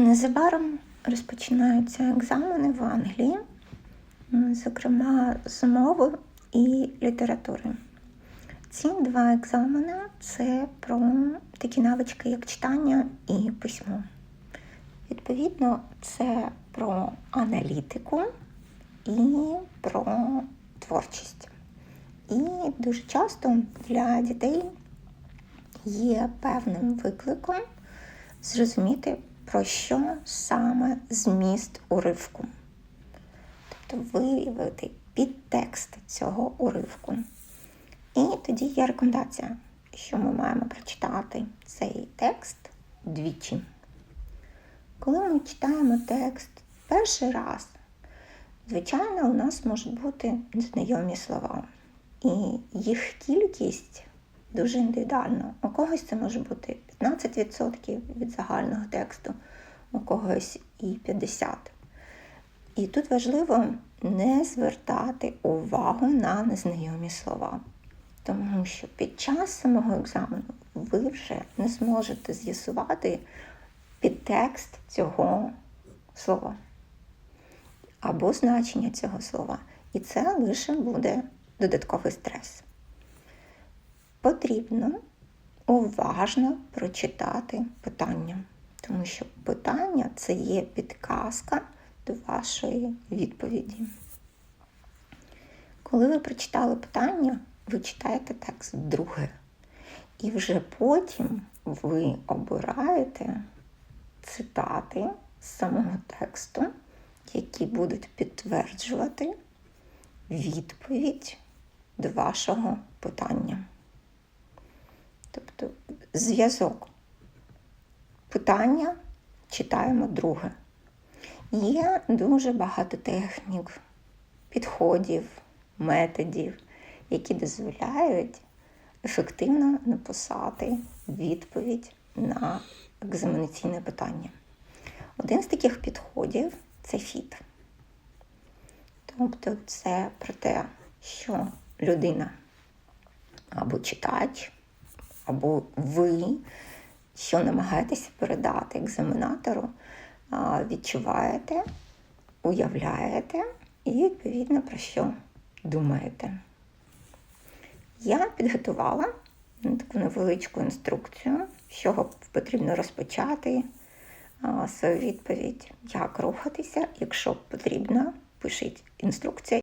Незабаром розпочинаються екзамени в Англії, зокрема з мови і літератури. Ці два екзамени це про такі навички, як читання і письмо. Відповідно, це про аналітику і про творчість. І дуже часто для дітей є певним викликом зрозуміти, про що саме зміст уривку. Тобто виявити підтекст цього уривку. І тоді є рекомендація, що ми маємо прочитати цей текст двічі. Коли ми читаємо текст перший раз, звичайно, у нас можуть бути незнайомі слова. І їх кількість дуже індивідуальна. У когось це може бути 15% від загального тексту, у когось і 50%. І тут важливо не звертати увагу на незнайомі слова. Тому що під час самого екзамену ви вже не зможете з'ясувати підтекст цього слова або значення цього слова. І це лише буде додатковий стрес. Потрібно уважно прочитати питання, тому що питання це є підказка до вашої відповіді. Коли ви прочитали питання, ви читаєте текст вдруге. І вже потім ви обираєте цитати з самого тексту, які будуть підтверджувати відповідь до вашого питання. Зв'язок. Питання читаємо друге. Є дуже багато технік, підходів, методів, які дозволяють ефективно написати відповідь на екзаменаційне питання. Один з таких підходів це фіт. Тобто це про те, що людина або читач, або ви, що намагаєтеся передати екзаменатору, відчуваєте, уявляєте і, відповідно, про що думаєте. Я підготувала таку невеличку інструкцію, з чого потрібно розпочати свою відповідь, як рухатися. Якщо потрібно, пишіть інструкція.